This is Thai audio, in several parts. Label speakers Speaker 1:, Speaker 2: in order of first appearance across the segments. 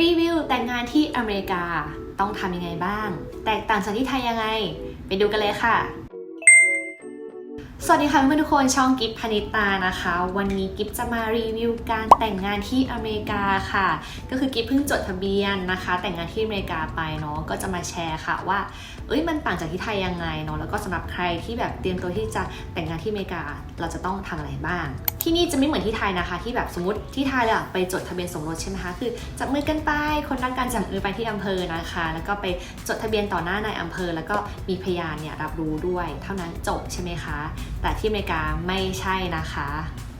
Speaker 1: รีวิวแต่งงานที่อเมริกาต้องทำยังไงบ้าง แตกต่างจากที่ไทยยังไง ไปดูกันเลยค่ะ สวัสดีค่ะเพื่อนทุกคนช่องกิฟพนิตานะคะ วันนี้กิฟจะมารีวิวการแต่งงานที่อเมริกาค่ะ ก็คือกิฟเพิ่งจดทะเบียนนะคะ แต่งงานที่อเมริกาไปเนาะก็จะมาแชร์ค่ะว่า เอ้ยมันต่างจากที่ไทยยังไงเนาะแล้วก็สำหรับใครที่แบบเตรียมตัวที่จะแต่งงานที่อเมริกา เราจะต้องทำอะไรบ้าง ที่นี่จะไม่เหมือนที่ไทยนะคะ ที่แบบสมมติที่ไทยอะไปจดทะเบียนสมรสใช่ไหมคะคือจับมือกันไปคนรักกันจับมือไปที่อำเภอนะคะ แล้วก็ไปจดทะเบียนต่อหน้านายอำเภอ แล้วก็มีพยานเนี่ยรับรู้ด้วย เท่านั้นจบใช่ไหมคะ แต่ที่อเมริกาไม่ใช่นะคะ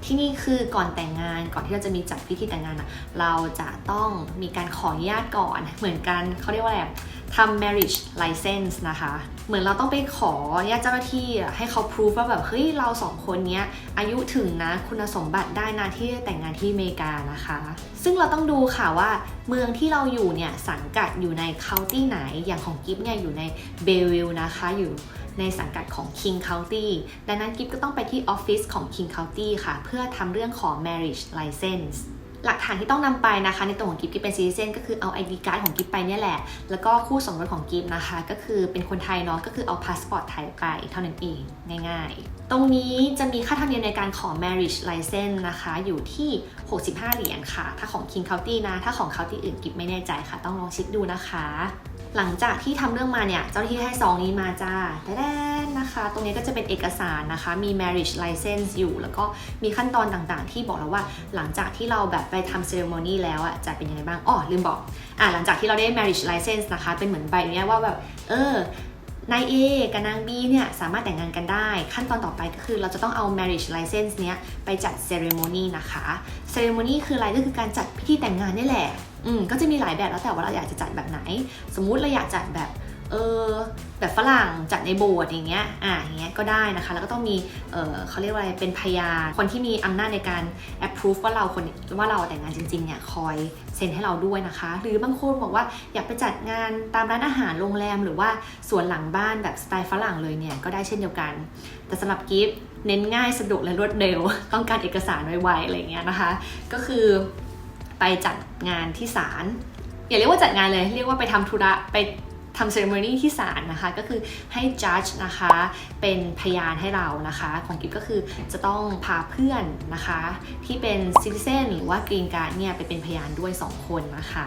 Speaker 1: ที่นี่คือก่อนแต่งงานก่อนที่เราจะมีจัดพิธีแต่งงานอะเราจะต้องมีการขออนุญาตก่อนเหมือนกันเขาเรียกว่าอะไร ทำ marriage license นะคะ เหมือนเราต้องไปขอญาตเจ้าหน้าที่ให้เขา proof ว่าแบบเฮ้ยเราสองคนเนี้ยอายุถึงนะคุณสมบัติได้นะที่จะแต่งงานที่อเมริกานะคะ ซึ่งเราต้องดูค่ะว่าเมืองที่เราอยู่เนี่ยสังกัดอยู่ใน county ไหนอย่างของกิฟเนี่ยอยู่ในเบลวิลนะคะอยู่ในสังกัดของ King County ดังนั้นกิฟก็ต้องไปที่ออฟฟิศของ King County ค่ะ เพื่อทำเรื่องของ marriage license หลักฐานที่ต้องนำไปนะคะ ในตัวของกิฟกิฟเป็นซีเซนก็คือเอา ID card ของกิฟไปเนี่ยแหละ แล้วก็คู่สมรสของกิฟนะคะ ก็คือเป็นคนไทยเนาะก็คือเอาพาสปอร์ตไทยไปเท่านั้นเองง่ายๆ ตรงนี้จะมีค่าธรรมเนียมในการขอ marriage license นะคะ อยู่ที่ 65 เหรียญค่ะ ถ้าของ King County นะ ถ้าของ County อื่นกิฟไม่แน่ใจค่ะ ต้องลองเช็คดูนะคะ หลังจากที่ทำเรื่องมาเนี่ยเจ้าหน้าที่ให้ซองนี้มาจ้าแด้ นะคะ ตรงนี้ก็จะเป็นเอกสารนะคะ มี marriage license อยู่ แล้วก็มีขั้นตอนต่างๆ ที่บอกแล้วว่าหลังจากที่เราแบบไปทำ ceremony แล้วอะจะเป็นยังไงบ้างอ๋อลืมบอกอะหลังจากที่เราได้ marriage license นะคะ เป็นเหมือนใบเนี้ยว่าแบบเออนาย A กับนาง B เนี่ยสามารถแต่งงานกันได้ ขั้นตอนต่อไปก็คือเราจะต้องเอา marriage license เนี้ยไปจัด ceremony นะคะ ceremony คืออะไรก็คือการจัดพิธีแต่งงานนี่แหละอืมก็จะมีหลายแบบแล้วแต่ว่าเราอยากจะจัดแบบไหน สมมุติเราอยากจัดแบบ เออแบบฝรั่งจัดในโบสถ์อย่างเงี้ยอ่าอย่างเงี้ยก็ได้นะคะ แล้วก็ต้องมีเออเขาเรียกว่าอะไรเป็นพยานคนที่มีอำนาจในการ approve ว่าเราคนว่าเราแต่งงานจริงๆเนี่ยคอยเซ็นให้เราด้วยนะคะ หรือบางคนบอกว่าอยากไปจัดงานตามร้านอาหารโรงแรม หรือว่าสวนหลังบ้านแบบสไตล์ฝรั่งเลยเนี่ยก็ได้เช่นเดียวกัน แต่สำหรับกิฟต์เน้นง่ายสะดวกและรวดเร็ว ต้องการเอกสารไวๆอะไรเงี้ยนะคะ ก็คือไปจัดงานที่ศาลอย่าเรียกว่าจัดงานเลย เรียกว่าไปทำธุระไป ทำเซ r ร m o n y ที่ศาลนะคะก็คือให้ judge นะคะเป็นพยานให้เรานะคะ ของกิฟก็คือจะต้องพาเพื่อนนะคะ ที่เป็น citizen หรือว่า green card เนี่ยไปเป็นพยานด้วย 2 คนนะคะ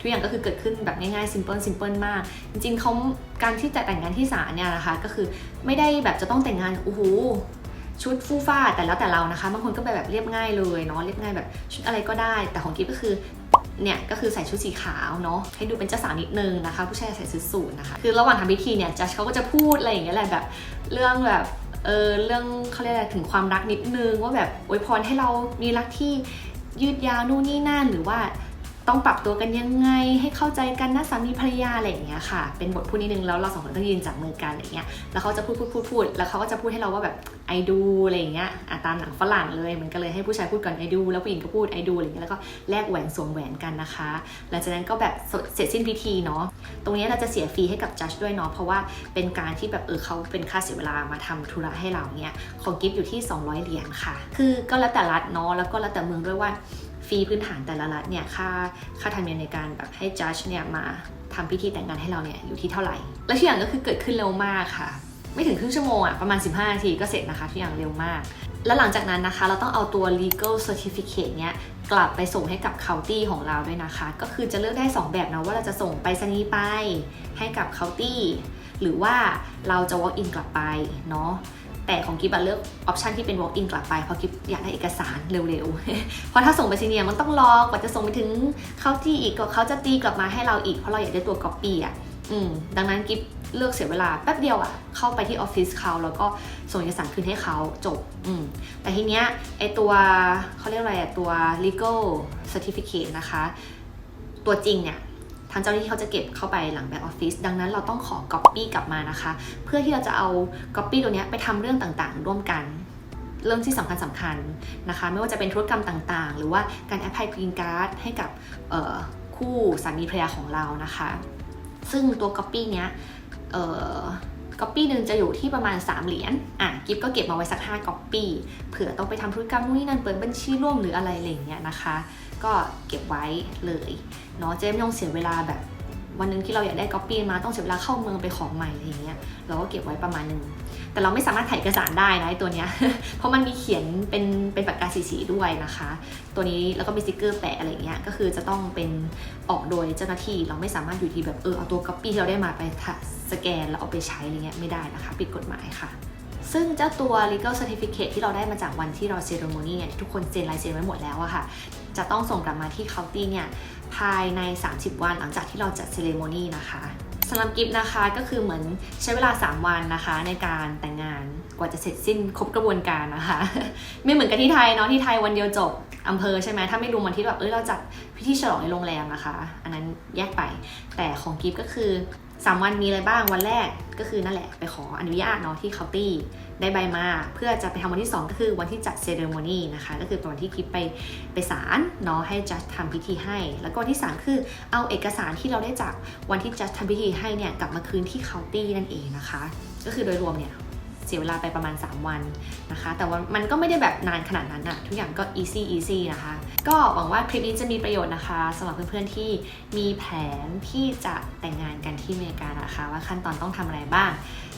Speaker 1: ทุกอย่างก็คือเกิดขึ้นแบบง่ายๆ simple simple มาก จริงๆเขาการที่จะแต่งงานที่ศาลเนี่ยนะคะ ก็คือไม่ได้แบบจะต้องแต่งงานโอ้โหชุดฟู่ฟ้าแต่แล้วแต่เรานะคะบางคนก็ไปแบบเรียบง่ายเลยเนาะเรียบง่ายแบบชุดอะไรก็ได้ แต่ของกิฟก็คือ เนี่ยก็คือใส่ชุดสีขาวเนาะให้ดูเป็นเจ้าสาวนิดนึงนะคะ ผู้ชายใส่ชุดสูทนะคะ คือระหว่างทำพิธีเนี่ยจัดเขาก็จะพูดอะไรอย่างเงี้ยแหละแบบเรื่องแบบเออเรื่องเขาเรียกอะไรถึงความรักนิดนึงว่าแบบอวยพรให้เรามีรักที่ยืดยาวนู่นนี่นั่นหรือว่า ต้องปรับตัวกันยังไง ให้เข้าใจกันนะสามีภรรยาอะไรอย่างเงี้ยค่ะ เป็นบทพูดนิดนึงแล้วเราสองคนต้องยืนจับมือกันอะไรเงี้ยแล้วเขาจะพูดพูดพูดพูดแล้วเขาก็จะพูดให้เราว่าแบบไอดูอะไรอย่างเงี้ยอะตามหนังฝรั่งเลยเหมือนกันเลยให้ผู้ชายพูดก่อนไอดูแล้วผู้หญิงก็พูดไอดูอะไรเงี้ยแล้วก็แลกแหวนสวมแหวนกันนะคะหลังจากนั้นก็แบบเสร็จสิ้นพิธีเนาะตรงนี้เราจะเสียฟรีให้กับจัดด้วยเนาะเพราะว่าเป็นการที่แบบเออเขาเป็นค่าเสียเวลามาทำธุระให้เราเนี่ยของกิฟต์อยู่ที่ 200 เหรียญค่ะ คือก็แล้วแต่รัฐเนาะแล้วก็แล้วแต่เมืองด้วยว่า ฟรีพื้นฐานแต่ละรัฐเนี่ยค่าค่าธรรมเนียมในการแบบให้จัดเนี่ยมาทำพิธีแต่งงานให้เราเนี่ยอยู่ที่เท่าไหร่ และทุกอย่างก็คือเกิดขึ้นเร็วมากค่ะ ไม่ถึงครึ่งชั่วโมงอะประมาณ 15 นาทีก็เสร็จนะคะทุกอย่างเร็วมาก แล้วหลังจากนั้นนะคะ เราต้องเอาตัว legal certificate เนี่ยกลับไปส่งให้กับ county ของเราด้วยนะคะ ก็คือจะเลือกได้ 2 แบบนะว่าเราจะส่งไปรษณีย์ไปให้กับ county หรือว่าเราจะ walk in กลับไปเนาะ แต่ของกิฟต์เลือกออปชันที่เป็น walk in กลับไป เพราะกิฟต์อยากได้เอกสารเร็วๆ เพราะถ้าส่งไปซีเนียมันต้องรอกว่าจะส่งไปถึงเขาที่อีกก็เขาจะตีกลับมาให้เราอีก เพราะเราอยากได้ตัว copy อะอืมดังนั้นกิฟต์เลือกเสียเวลาแป๊บเดียวอะเข้าไปที่ออฟฟิศเขาแล้วก็ส่งเอกสารคืนให้เขาจบอืมแต่ทีเนี้ยไอตัวเขาเรียกอะไรอะตัว legal certificate นะคะ ตัวจริงเนี่ย ทางเจ้าหน้าที่เขาจะเก็บเข้าไปหลังแบ็กออฟฟิศดังนั้นเราต้องขอ Copy กลับมานะคะ เพื่อที่เราจะเอา Copy ตัวนี้ไปทำเรื่องต่างๆ ร่วมกัน เรื่องที่สำคัญสำคัญนะคะ ไม่ว่าจะเป็นธุรกรรมต่างๆ หรือว่าการแอพพลายกรีนการ์ดให้กับคู่สามีภรรยาของเรานะคะ ซึ่งตัว Copy เนี้ยก๊อปปี้หนึ่งจะอยู่ที่ประมาณ 3 เหรียญ อะ กิฟก็เก็บมาไว้สัก5ก๊อปปี้ เผื่อต้องไปทำธุรกรรมนู่นนี่นั่นเปิดบัญชีร่วมหรืออะไรอะไรอย่างเงี้ยนะคะ ก็เก็บไว้เลยเนาะจะไม่ต้องเสียเวลาแบบ วันนึงที่เราอยากได้ก๊อปปี้มาต้องเสียเวลาเข้าเมืองไปของใหม่อะไรอย่างเงี้ยเราก็เก็บไว้ประมาณนึงแต่เราไม่สามารถถ่ายเอกสารได้นะตัวเนี้ย เพราะมันมีเขียนเป็นเป็นปากกาสีๆด้วยนะคะ ตัวนี้แล้วก็มีสติกเกอร์แปะอะไรเงี้ย ก็คือจะต้องเป็นออกโดยเจ้าหน้าที่ เราไม่สามารถอยู่ที่แบบเออเอาตัวก๊อปปี้ที่เราได้มาไปสแกนแล้วเอาไปใช้อะไรเงี้ยไม่ได้นะคะ ผิดกฎหมายค่ะ ซึ่งเจ้าตัว legal certificate ที่เราได้มาจากวันที่เรา ceremony เนี่ยทุกคนเซ็นลายเซ็นไว้หมดแล้วอะค่ะ จะต้องส่งกลับมาที่ county เนี่ยภายใน 30 วันหลังจากที่เราจัด ceremony นะคะสำหรับกิฟต์นะคะก็คือเหมือนใช้เวลา 3 วันนะคะในการแต่งงานกว่าจะเสร็จสิ้นครบกระบวนการนะคะ ไม่เหมือนกับที่ไทยเนาะที่ไทยวันเดียวจบอำเภอใช่ไหมถ้าไม่รวมวันที่แบบเอ้ยเราจัดพิธีฉลองในโรงแรมนะคะ อันนั้นแยกไปแต่ของกิฟต์ก็คือ 3 วันมีอะไรบ้างวันแรกก็คือนั่นแหละไปขออนุญาตเนาะที่เคาน์ตี้ได้ใบมาเพื่อจะไปทำวันที่ 2 ก็คือวันที่จัดเซเรโมนีนะคะก็คือตอนที่คิดไปไปศาลเนาะให้จัดทำพิธีให้ แล้วก็วันที่ 3 คือเอาเอกสารที่เราได้จากวันที่จัดทำพิธีให้เนี่ยกลับมาคืนที่เคาน์ตี้นั่นเองนะคะ ก็คือโดยรวมเนี่ย เสียเวลาไปประมาณ 3 วันนะคะ แต่ว่ามันก็ไม่ได้แบบนานขนาดนั้นอะทุกอย่างก็ easy easy นะคะ ก็หวังว่าคลิปนี้จะมีประโยชน์นะคะสำหรับเพื่อนๆที่มีแผนที่จะแต่งงานกันที่อเมริกานะคะ ว่าขั้นตอนต้องทำอะไรบ้าง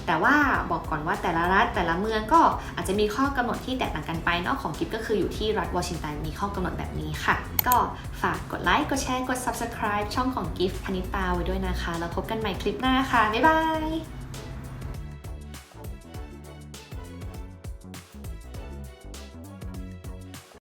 Speaker 1: แต่ว่าบอกก่อนว่าแต่ละรัฐแต่ละเมืองก็อาจจะมีข้อกำหนดที่แตกต่างกันไปเนอกของกิฟก็คืออยู่ที่รัฐวอชิงตันมีข้อกำหนดแบบนี้ค่ะ ก็ฝากกดไลค์กดแชร์กด subscribe ช่องของกิฟพนิตาไว้ด้วยนะคะ แล้วพบกันใหม่คลิปหน้าค่ะบ๊ายบาย